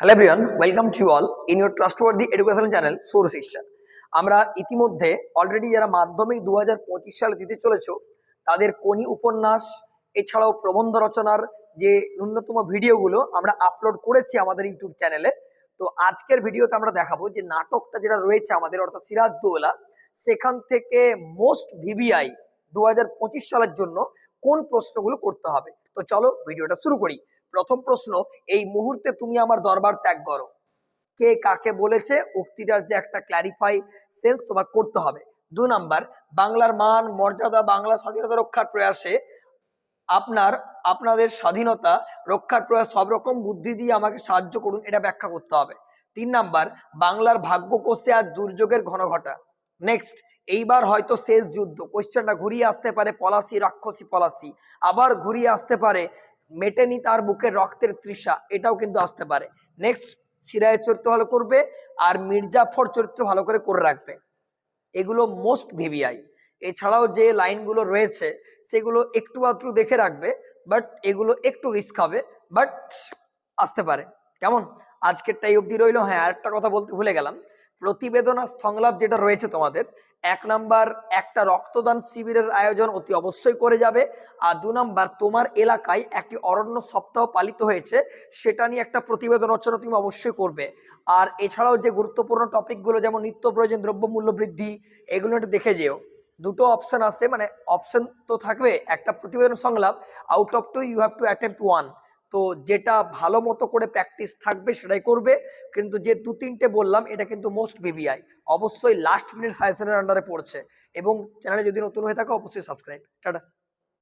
Hello everyone welcome to all in your trustworthy education channel সোর শিক্ষা আমরা ইতিমধ্যে already যারা মাধ্যমিক দু হাজার পঁচিশ সালে দিতে চলেছ, তাদের কোনি উপন্যাস, এছাড়াও প্রবন্ধ রচনার যে ন্যূনতম ভিডিওগুলো আমরা আপলোড করেছি আমাদের ইউটিউব চ্যানেলে তো আজকের ভিডিওতে আমরা দেখাবো যে নাটকটা যেটা রয়েছে আমাদের, অর্থাৎ সিরাজ দৌলা সেখান থেকে মোস্ট ভিভিআই দু হাজার পঁচিশ সালের জন্য কোন প্রশ্নগুলো করতে হবে। তো চলো ভিডিওটা শুরু করি। প্রথম প্রশ্ন, এই মুহূর্তে তুমি আমার দরবার ত্যাগ করো। কে কাকে বলেছে? উক্তিটার যে একটা ক্ল্যারিফাই সেন্স তোমার করতে হবে। দু নাম্বার, বাংলার মান, মর্যাদা, বাংলা স্বাধীনতা রক্ষার প্রয়াসে আপনার, আপনাদের স্বাধীনতা রক্ষার প্রয়াস সব রকম বুদ্ধি দিয়ে আমাকে সাহায্য করুন, এটা ব্যাখ্যা করতে হবে। তিন নাম্বার, বাংলার ভাগ্য কোষে আজ দুর্যোগের ঘন ঘটা। নেক্সট এইবার হয়তো শেষ যুদ্ধ। কোশ্চেনটা ঘুরিয়ে আসতে পারে পলাশি, রাক্ষসী পলাশি। আবার ঘুরিয়ে আসতে পারে মেটেনি তার বুকের রক্তের তৃষা, এটাও কিন্তু আসতে পারে। নেক্সট সিরায়ের চরিত্র ভালো করবে আর মির্জাফর চরিত্র ভালো করে করে রাখবে। এগুলো মোস্ট ভিভিআই। এছাড়াও যে লাইনগুলো রয়েছে, সেগুলো একটু আধটু দেখে রাখবে বাট এগুলো একটু রিস্ক হবে বাট আসতে পারে। কেমন? আজকেরটাই অবধি রইল। হ্যাঁ আরেকটা কথা বলতে ভুলে গেলাম। প্রতিবেদন সংলাপ যেটা রয়েছে তোমাদের, এক নাম্বার একটা রক্তদান শিবিরের আয়োজন অতি অবশ্যই করে যাবে, আর দু নাম্বার তোমার এলাকায় একটি অরণ্য সপ্তাহ পালিত হয়েছে, সেটা নিয়ে একটা প্রতিবেদন রচনা তুমি অবশ্যই করবে। আর এছাড়াও যে গুরুত্বপূর্ণ টপিকগুলো যেমন নিত্য প্রয়োজন দ্রব্যমূল্য বৃদ্ধি, এগুলো একটু দেখে যেও। দুটো অপশন আছে মানে অপশন তো থাকবে, একটা প্রতিবেদন সংলাপ out of two you have to attempt one তো যেটা ভালো মতো করে প্র্যাকটিস থাকবে সেটাই করবে। কিন্তু যে দু তিনটে বললাম, এটা কিন্তু মোস্ট বিবিআই অবশ্যই লাস্ট মিনিট সাজেশনের আন্ডারে পড়ছে। এবং চ্যানেলে যদি নতুন হয়ে থাকে, অবশ্যই সাবস্ক্রাইব টাটা।